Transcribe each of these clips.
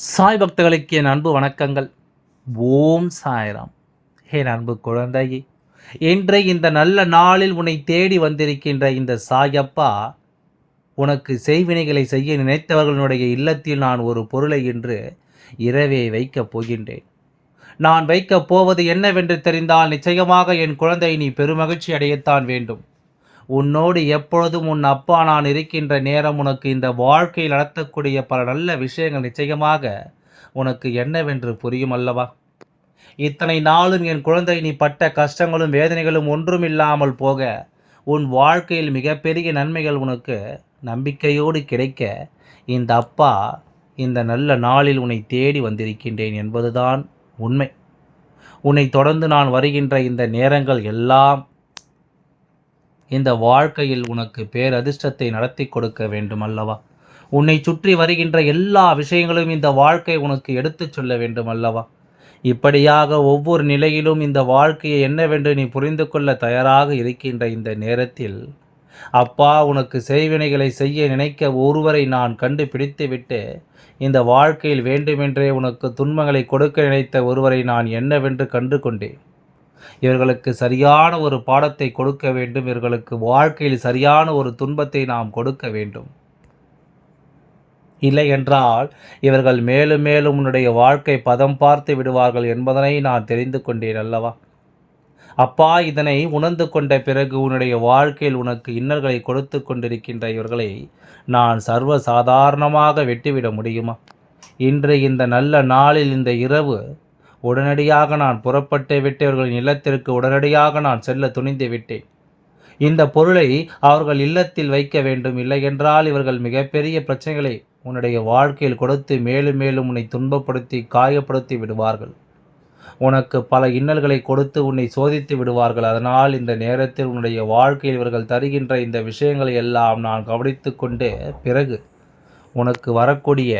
சாய் பக்தர்களுக்கு என் அன்பு வணக்கங்கள். ஓம் சாய்ராம். என் அன்பு குழந்தையே இன்றைய இந்த நல்ல நாளில் உன்னை தேடி வந்திருக்கின்ற இந்த சாயப்பா உனக்கு செய்வினைகளை செய்ய நினைத்தவர்களுடைய இல்லத்தில் நான் ஒரு பொருளை இன்று இரவே வைக்கப் போகின்றேன். நான் வைக்கப் போவது என்னவென்று தெரிந்தால் நிச்சயமாக என் குழந்தை நீ பெருமகிழ்ச்சி அடையத்தான் வேண்டும். உன்னோடு எப்பொழுதும் உன் அப்பா நான் இருக்கின்ற நேரம் உனக்கு இந்த வாழ்க்கையில் நடத்தக்கூடிய பல நல்ல விஷயங்கள் நிச்சயமாக உனக்கு என்னவென்று புரியும் அல்லவா? இத்தனை நாளும் என் குழந்தை நீ பட்ட கஷ்டங்களும் வேதனைகளும் ஒன்றும் இல்லாமல் போக உன் வாழ்க்கையில் மிகப்பெரிய நன்மைகள் உனக்கு நம்பிக்கையோடு கிடைக்க இந்த அப்பா இந்த நல்ல நாளில் உன்னை தேடி வந்திருக்கின்றேன் என்பதுதான் உண்மை. உன்னை தொடர்ந்து நான் வருகின்ற இந்த நேரங்கள் எல்லாம் இந்த வாழ்க்கையில் உனக்கு பேரதிர்ஷ்டத்தை நடத்தி கொடுக்க வேண்டும் அல்லவா உன்னை சுற்றி வருகின்ற எல்லா விஷயங்களும் இந்த வாழ்க்கை உனக்கு எடுத்துச் சொல்ல வேண்டும் அல்லவா இப்படியாக ஒவ்வொரு நிலையிலும் இந்த வாழ்க்கையை என்னவென்று நீ புரிந்து கொள்ள தயாராக இருக்கின்ற இந்த நேரத்தில் அப்பா உனக்கு செய்வினைகளை செய்ய நினைக்க ஒருவரை நான் கண்டுபிடித்துவிட்டு இந்த வாழ்க்கையில் வேண்டுமென்றே உனக்கு துன்பங்களை கொடுக்க நினைத்த ஒருவரை நான் என்னவென்று கண்டு கொண்டேன் இவர்களுக்கு சரியான ஒரு பாடத்தை கொடுக்க வேண்டும். இவர்களுக்கு வாழ்க்கையில் சரியான ஒரு துன்பத்தை நாம் கொடுக்க வேண்டும். இல்லை என்றால் இவர்கள் மேலும் மேலும் உன்னுடைய வாழ்க்கை பதம் பார்த்து விடுவார்கள் என்பதனை நான் தெரிந்து கொண்டேன் அல்லவா? அப்பா இதனை உணர்ந்து கொண்ட பிறகு உன்னுடைய வாழ்க்கையில் உனக்கு இன்னல்களை கொடுத்து கொண்டிருக்கின்ற இவர்களை நான் சர்வ சாதாரணமாக வெட்டிவிட முடியுமா? இன்று இந்த நல்ல நாளில் இந்த இரவு உடனடியாக நான் புறப்பட்டு விட்டவர்களின் இல்லத்திற்கு உடனடியாக நான் செல்ல துணிந்து விட்டேன். இந்த பொருளை அவர்கள் இல்லத்தில் வைக்க வேண்டும் இல்லை என்றால் இவர்கள் மிகப்பெரிய பிரச்சனைகளை உன்னுடைய வாழ்க்கையில் கொடுத்து மேலும் மேலும் உன்னை துன்பப்படுத்தி காயப்படுத்தி விடுவார்கள். உனக்கு பல இன்னல்களை கொடுத்து உன்னை சோதித்து விடுவார்கள். அதனால் இந்த நேரத்தில் உன்னுடைய வாழ்க்கையில் இவர்கள் தருகின்ற இந்த விஷயங்களை எல்லாம் நான் கவனித்து கொண்டு பிறகு உனக்கு வரக்கூடிய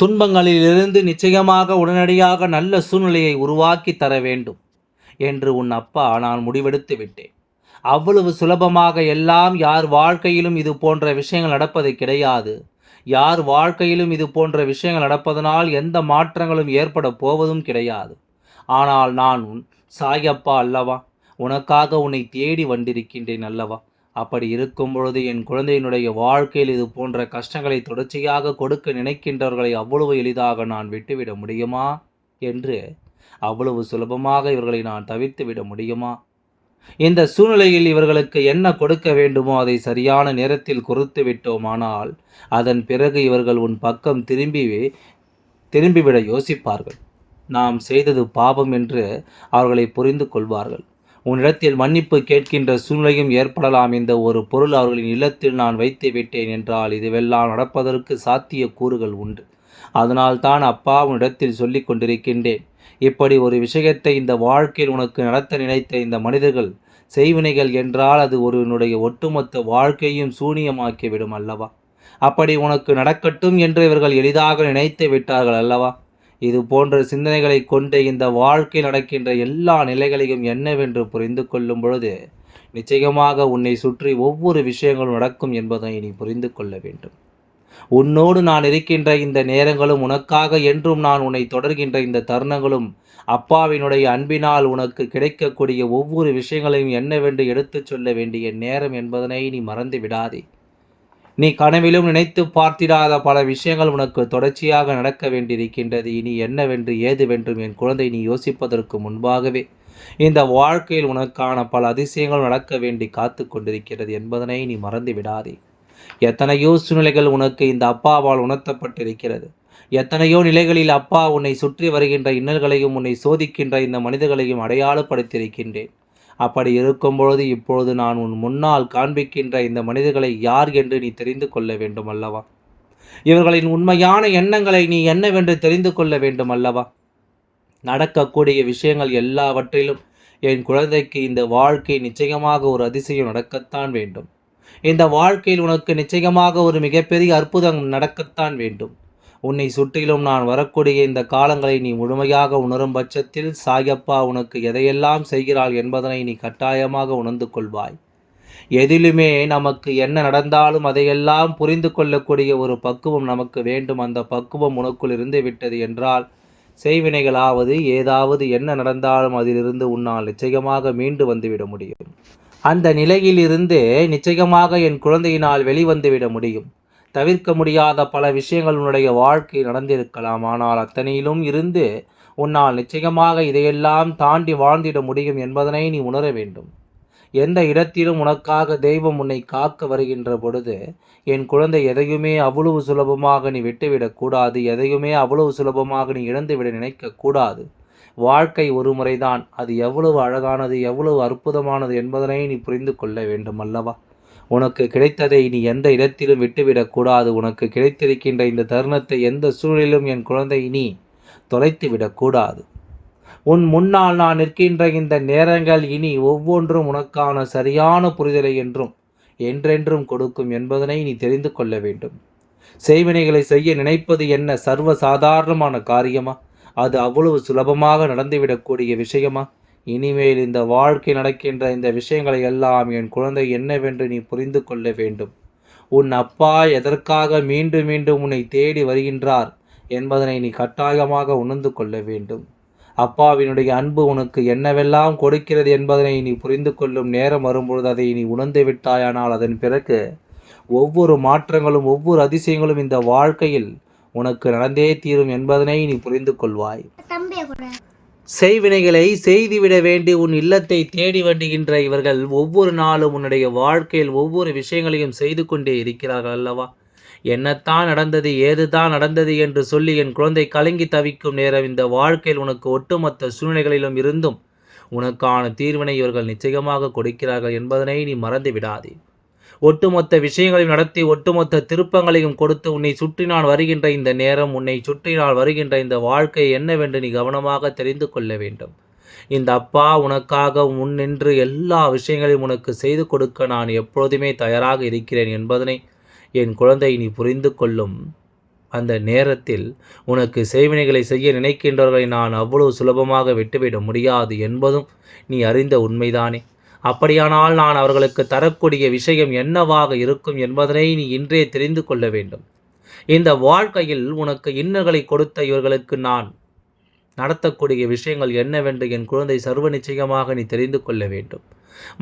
துன்பங்களிலிருந்து நிச்சயமாக உடனடியாக நல்ல சூழ்நிலையை உருவாக்கி தர வேண்டும் என்று உன் அப்பா நான் முடிவெடுத்து விட்டேன். அவ்வளவு சுலபமாக எல்லாம் யார் வாழ்க்கையிலும் இது போன்ற விஷயங்கள் நடப்பது கிடையாது. யார் வாழ்க்கையிலும் இது போன்ற விஷயங்கள் நடப்பதனால் எந்த மாற்றங்களும் ஏற்பட போவதும் கிடையாது. ஆனால் நான் உன் சாயப்பா அல்லவா? உனக்காக உன்னை தேடி வந்திருக்கின்றேன் அல்லவா? அப்படி இருக்கும் பொழுது என் குழந்தையினுடைய வாழ்க்கையில் இது போன்ற கஷ்டங்களை தொடர்ச்சியாக கொடுக்க நினைக்கின்றவர்களை அவ்வளவு எளிதாக நான் விட்டுவிட முடியுமா? என்று அவ்வளவு சுலபமாக இவர்களை நான் தவிர்த்து விட முடியுமா? இந்த சூழ்நிலையில் இவர்களுக்கு என்ன கொடுக்க வேண்டுமோ அதை சரியான நேரத்தில் கொடுத்து விட்டோமானால் அதன் பிறகு இவர்கள் உன் பக்கம் திரும்பி திரும்பிவிட யோசிப்பார்கள். நாம் செய்தது பாவம் என்று அவர்களை புரிந்து கொள்வார்கள். உன்னிடத்தில் மன்னிப்பு கேட்கின்ற சூழ்நிலையும் ஏற்படலாம். இந்த ஒரு பொருள் அவர்களின் இல்லத்தில் நான் வைத்து விட்டேன் என்றால் இதுவெல்லாம் நடப்பதற்கு சாத்திய கூறுகள் உண்டு. அதனால் தான் அப்பா உன்னிடத்தில் சொல்லி கொண்டிருக்கின்றேன். இப்படி ஒரு விஷயத்தை இந்த வாழ்க்கையில் உனக்கு நடத்த நினைத்த இந்த மனிதர்கள் செய்வினைகள் என்றால் அது ஒருவனுடைய ஒட்டுமொத்த வாழ்க்கையும் சூனியமாக்கிவிடும் அல்லவா? அப்படி உனக்கு நடக்கட்டும் என்று இவர்கள் எளிதாக நினைத்து விட்டார்கள் அல்லவா? இது போன்ற சிந்தனைகளை கொண்டு இந்த வாழ்க்கை நடக்கின்ற எல்லா நிலைகளையும் என்னவென்று புரிந்து கொள்ளும் பொழுது நிச்சயமாக உன்னை சுற்றி ஒவ்வொரு விஷயங்களும் நடக்கும் என்பதை நீ புரிந்து கொள்ள வேண்டும். உன்னோடு நான் இருக்கின்ற இந்த நேரங்களும் உனக்காக என்றும் நான் உன்னை தொடர்கின்ற இந்த தருணங்களும் அப்பாவினுடைய அன்பினால் உனக்கு கிடைக்கக்கூடிய ஒவ்வொரு விஷயங்களையும் என்னவென்று எடுத்துச் சொல்ல வேண்டிய நேரம் என்பதனை நீ மறந்து விடாதே. நீ கனவிலும் நினைத்து பார்த்திடாத பல விஷயங்கள் உனக்கு தொடர்ச்சியாக நடக்க வேண்டியிருக்கின்றது. இனி என்னவென்று ஏதுவென்றும் என் குழந்தை நீ யோசிப்பதற்கு முன்பாகவே இந்த வாழ்க்கையில் உனக்கான பல அதிசயங்கள் நடக்க வேண்டி காத்து கொண்டிருக்கிறது என்பதனை நீ மறந்து விடாதே. எத்தனையோ சூழ்நிலைகள் உனக்கு இந்த அப்பாவால் உணர்த்தப்பட்டிருக்கிறது. எத்தனையோ நிலைகளில் அப்பா உன்னை சுற்றி வருகின்ற இன்னல்களையும் உன்னை சோதிக்கின்ற இந்த மனிதர்களையும் அடையாளப்படுத்தியிருக்கின்றேன். அப்படி இருக்கும் பொழுது இப்பொழுது நான் உன் முன்னால் காண்பிக்கின்ற இந்த மனிதர்களை யார் என்று நீ தெரிந்து கொள்ள வேண்டும் அல்லவா இவர்களின் உண்மையான எண்ணங்களை நீ என்னவென்று தெரிந்து கொள்ள வேண்டும் அல்லவா நடக்கக்கூடிய விஷயங்கள் எல்லாவற்றிலும் என் குழந்தைக்கு இந்த வாழ்க்கை நிச்சயமாக ஒரு அதிசயம் நடக்கத்தான் வேண்டும். இந்த வாழ்க்கையில் உனக்கு நிச்சயமாக ஒரு மிகப்பெரிய அற்புதம் நடக்கத்தான் வேண்டும். உன்னை சுற்றிலும் நான் வரக்கூடிய இந்த காலங்களை நீ முழுமையாக உணரும் பட்சத்தில் சாயப்பா உனக்கு எதையெல்லாம் செய்கிறாள் என்பதனை நீ கட்டாயமாக உணர்ந்து கொள்வாய். எதிலுமே நமக்கு என்ன நடந்தாலும் அதையெல்லாம் புரிந்து கொள்ளக்கூடிய ஒரு பக்குவம் நமக்கு வேண்டும். அந்த பக்குவம் உனக்குள் இருந்து விட்டது என்றால் செய்வினைகளாவது ஏதாவது என்ன நடந்தாலும் அதிலிருந்து உன்னால் நிச்சயமாக மீண்டு வந்துவிட முடியும். அந்த நிலையிலிருந்து நிச்சயமாக என் குழந்தையினால் வெளிவந்துவிட முடியும். தவிர்க்க முடியாத பல விஷயங்கள் உன்னுடைய வாழ்க்கை நடந்திருக்கலாம். ஆனால் அத்தனையிலும் இருந்து உன்னால் நிச்சயமாக இதையெல்லாம் தாண்டி வாழ்ந்திட முடியும் என்பதனை நீ உணர வேண்டும். எந்த இடத்திலும் உனக்காக தெய்வம் உன்னை காக்க வருகின்ற பொழுது என் குழந்தை எதையுமே அவ்வளவு சுலபமாக நீ விட்டுவிடக்கூடாது எதையுமே அவ்வளவு சுலபமாக நீ இழந்துவிட நினைக்கக்கூடாது வாழ்க்கை ஒரு முறைதான். அது எவ்வளவு அழகானது எவ்வளவு அற்புதமானது என்பதனை நீ புரிந்து கொள்ள வேண்டும் அல்லவா உனக்கு கிடைத்ததை நீ எந்த இடத்திலும் விட்டுவிடக்கூடாது உனக்கு கிடைத்திருக்கின்ற இந்த தருணத்தை எந்த சூழலிலும் என் குழந்தை நீ தொலைத்து விடக்கூடாது உன் முன்னால் நான் நிற்கின்ற இந்த நேரங்கள் இனி ஒவ்வொன்றும் உனக்கான சரியான புரிதலை என்றும் என்றென்றும் கொடுக்கும் என்பதனை நீ தெரிந்து கொள்ள வேண்டும். செய்வினைகளை செய்ய நினைப்பது என்ன சர்வ சாதாரணமான காரியமா? அது அவ்வளவு சுலபமாக நடந்துவிடக்கூடிய விஷயமா? இனிமேல் இந்த வாழ்க்கை நடக்கின்ற இந்த விஷயங்களை எல்லாம் என் குழந்தை என்னவென்று நீ புரிந்து கொள்ள வேண்டும். உன் அப்பா எதற்காக மீண்டும் மீண்டும் உன்னை தேடி வருகின்றார் என்பதனை நீ கட்டாயமாக உணர்ந்து கொள்ள வேண்டும். அப்பாவினுடைய அன்பு உனக்கு என்னவெல்லாம் கொடுக்கிறது என்பதனை நீ புரிந்து கொள்ளும் நேரம் வரும்பொழுது அதை நீ உணர்ந்து விட்டாயானால் அதன் பிறகு ஒவ்வொரு மாற்றங்களும் ஒவ்வொரு அதிசயங்களும் இந்த வாழ்க்கையில் உனக்கு நடந்தே தீரும் என்பதனை நீ புரிந்து கொள்வாய். செய்வினைகளை செய்துவிட வேண்டி உன் இல்லத்தை தேடி வருகின்ற இவர்கள் ஒவ்வொரு நாளும் உன்னுடைய வாழ்க்கையில் ஒவ்வொரு விஷயங்களையும் செய்து கொண்டே இருக்கிறார்கள் அல்லவா? என்னத்தான் நடந்தது ஏதுதான் நடந்தது என்று சொல்லி என் குழந்தை கலங்கி தவிக்கும் நேரம் இந்த வாழ்க்கையில் உனக்கு ஒட்டுமொத்த சூழ்நிலைகளிலும் இருந்தும் உனக்கான தீர்வினை இவர்கள் நிச்சயமாக கொடுக்கிறார்கள் என்பதனை நீ மறந்து விடாதே ஒட்டுமொத்த விஷயங்களையும் நடத்தி ஒட்டுமொத்த திருப்பங்களையும் கொடுத்து உன்னை சுற்றி நான் வருகின்ற இந்த நேரம் உன்னை சுற்றி நான் வருகின்ற இந்த வாழ்க்கை என்னவென்று நீ கவனமாக தெரிந்து கொள்ள வேண்டும். இந்த அப்பா உனக்காக முன் நின்று எல்லா விஷயங்களையும் உனக்கு செய்து கொடுக்க நான் எப்பொழுதுமே தயாராக இருக்கிறேன் என்பதனை என் குழந்தை நீ புரிந்து கொள்ளும். அந்த நேரத்தில் உனக்கு செய்வினைகளை செய்ய நினைக்கின்றவர்களை நான் அவ்வளவு சுலபமாக விட்டுவிட முடியாது என்பதும் நீ அறிந்த உண்மைதானே. அப்படியானால் நான் அவர்களுக்கு தரக்கூடிய விஷயம் என்னவாக இருக்கும் என்பதனை நீ இன்றே தெரிந்து கொள்ள வேண்டும். இந்த வாழ்க்கையில் உனக்கு இன்னல்களை கொடுத்த இவர்களுக்கு நான் நடத்தக்கூடிய விஷயங்கள் என்னவென்று என் குழந்தை சர்வ நிச்சயமாக நீ தெரிந்து கொள்ள வேண்டும்.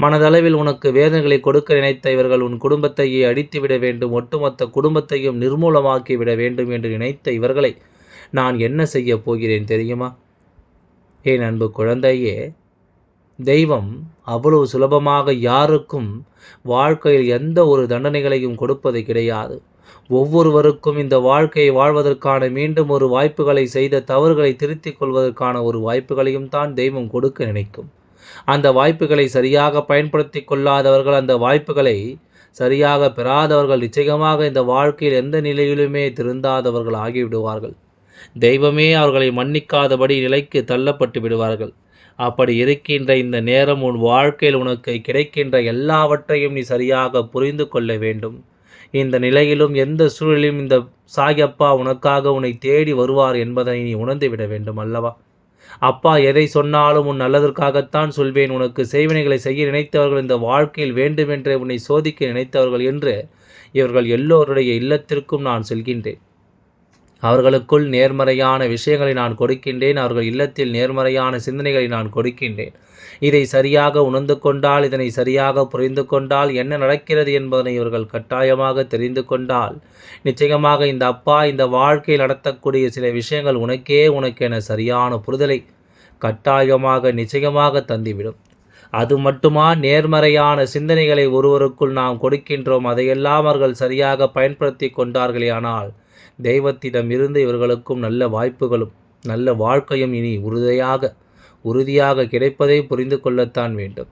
மனதளவில் உனக்கு வேதனைகளை கொடுக்க நினைத்த இவர்கள் உன் குடும்பத்தையே அடித்துவிட வேண்டும் ஒட்டுமொத்த குடும்பத்தையும் நிர்மூலமாக்கி விட வேண்டும் என்று நினைத்த இவர்களை நான் என்ன செய்ய போகிறேன் தெரியுமா? என் அன்பு குழந்தையே தெய்வம் அவ்வளவு சுலபமாக யாருக்கும் வாழ்க்கையில் எந்த ஒரு தண்டனைகளையும் கொடுப்பது கிடையாது. ஒவ்வொருவருக்கும் இந்த வாழ்க்கையை வாழ்வதற்கான மீண்டும் ஒரு வாய்ப்புகளை செய்த தவறுகளை திருத்திக் கொள்வதற்கான ஒரு வாய்ப்புகளையும் தான் தெய்வம் கொடுக்க நினைக்கும். அந்த வாய்ப்புகளை சரியாக பயன்படுத்தி கொள்ளாதவர்கள் அந்த வாய்ப்புகளை சரியாக பெறாதவர்கள் நிச்சயமாக இந்த வாழ்க்கையில் எந்த நிலையிலுமே திருந்தாதவர்கள் ஆகிவிடுவார்கள். தெய்வமே அவர்களை மன்னிக்காதபடி நிலைக்கு தள்ளப்பட்டு விடுவார்கள். அப்படி இருக்கின்ற இந்த நேரம் உன் வாழ்க்கையில் உனக்கு கிடைக்கின்ற எல்லாவற்றையும் நீ சரியாக புரிந்து கொள்ள வேண்டும். இந்த நிலையிலும் எந்த சூழலிலும் இந்த சாயப்பா உனக்காக உன்னை தேடி வருவார் என்பதை நீ உணர்ந்து விட வேண்டும் அல்லவா? அப்பா எதை சொன்னாலும் உன் நல்லதற்காகத்தான் சொல்வேன். உனக்கு செய்வினைகளை செய்ய நினைத்தவர்கள் இந்த வாழ்க்கையில் வேண்டுமென்றே உன்னை சோதிக்க நினைத்தவர்கள் என்று இவர்கள் எல்லோருடைய இல்லத்திற்கும் நான் செல்கின்றேன். அவர்களுக்குள் நேர்மறையான விஷயங்களை நான் கொடுக்கின்றேன் அவர்கள் இல்லத்தில் நேர்மறையான சிந்தனைகளை நான் கொடுக்கின்றேன். இதை சரியாக உணர்ந்து கொண்டால் இதனை சரியாக புரிந்து கொண்டால் என்ன நடக்கிறது என்பதனை இவர்கள் கட்டாயமாக தெரிந்து கொண்டால் நிச்சயமாக இந்த அப்பா இந்த வாழ்க்கையில் நடத்தக்கூடிய சில விஷயங்கள் உனக்கே உனக்கென சரியான புரிதலை கட்டாயமாக நிச்சயமாக தந்துவிடும். அது மட்டுமா? நேர்மறையான சிந்தனைகளை ஒருவருக்குள் நாம் கொடுக்கின்றோம் அதையெல்லாம் அவர்கள் சரியாக பயன்படுத்தி கொண்டார்களே ஆனால் தெய்வத்திடம் இருந்து இவர்களுக்கும் நல்ல வாய்ப்புகளும் நல்ல வாழ்க்கையும் இனி உறுதியாக உறுதியாக கிடைப்பதை புரிந்து கொள்ளத்தான் வேண்டும்.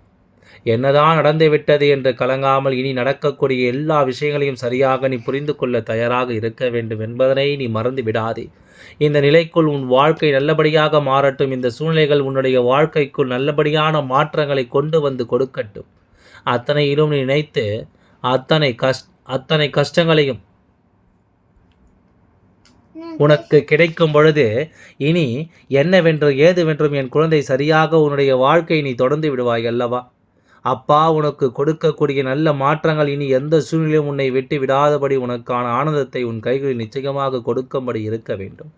என்னதான் நடந்துவிட்டது என்று கலங்காமல் இனி நடக்கக்கூடிய எல்லா விஷயங்களையும் சரியாக நீ புரிந்து கொள்ள தயாராக இருக்க வேண்டும் என்பதனை நீ மறந்து விடாதே. இந்த நிலைக்குள் உன் வாழ்க்கை நல்லபடியாக மாறட்டும். இந்த சூழ்நிலைகள் உன்னுடைய வாழ்க்கைக்குள் நல்லபடியான மாற்றங்களை கொண்டு வந்து கொடுக்கட்டும். அத்தனையிலும் நீ நினைத்து அத்தனை கஷ் அத்தனை கஷ்டங்களையும் உனக்கு கிடைக்கும் பொழுது இனி என்னவென்றும் ஏதுவென்றும் என் குழந்தை சரியாக உன்னுடைய வாழ்க்கையை நீ தொடர்ந்து விடுவாய் அல்லவா? அப்பா உனக்கு கொடுக்கக்கூடிய நல்ல மாற்றங்கள் இனி எந்த சூழ்நிலையும் உன்னை விட்டு விடாதபடி உனக்கான ஆனந்தத்தை உன் கைகளில் நிச்சயமாக கொடுக்கும்படி இருக்க வேண்டும்.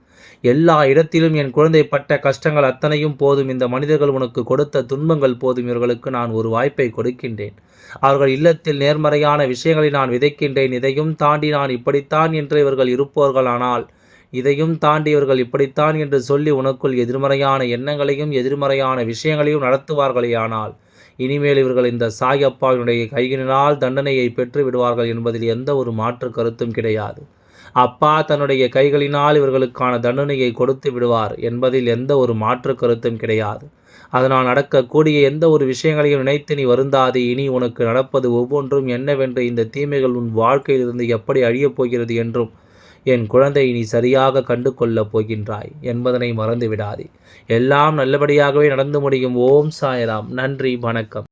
எல்லா இடத்திலும் என் குழந்தை பட்ட கஷ்டங்கள் அத்தனையும் போதும். இந்த மனிதர்கள் உனக்கு கொடுத்த துன்பங்கள் போதும். இவர்களுக்கு நான் ஒரு வாய்ப்பை கொடுக்கின்றேன். அவர்கள் இல்லத்தில் நேர்மறையான விஷயங்களை நான் விதைக்கின்றேன். இதையும் தாண்டி நான் இப்படித்தான் என்று இவர்கள் இருப்பவர்களானால் இதையும் தாண்டி இவர்கள் இப்படித்தான் என்று சொல்லி உனக்குள் எதிர்மறையான எண்ணங்களையும் எதிர்மறையான விஷயங்களையும் நடத்துவார்களேயானால் இனிமேல் இவர்கள் இந்த சாயப்பாவினுடைய கைகளினால் தண்டனையை பெற்று விடுவார்கள் என்பதில் எந்த ஒரு மாற்று கருத்தும் கிடையாது. அப்பா தன்னுடைய கைகளினால் இவர்களுக்கான தண்டனையை கொடுத்து விடுவார் என்பதில் எந்த ஒரு மாற்று கருத்தும் கிடையாது. அதனால் நடக்கக்கூடிய எந்த ஒரு விஷயங்களையும் நினைத்து நீ வருந்தாது இனி உனக்கு நடப்பது ஒவ்வொன்றும் என்னவென்று இந்த தீமைகள் உன் வாழ்க்கையிலிருந்து எப்படி அழியப் போகிறது என்றும் என் குழந்தை நீ சரியாக கண்டு கொள்ளப் போகின்றாய் என்பதனை மறந்து விடாதே எல்லாம் நல்லபடியாகவே நடந்து முடியும். ஓம் சாயராம். நன்றி வணக்கம்.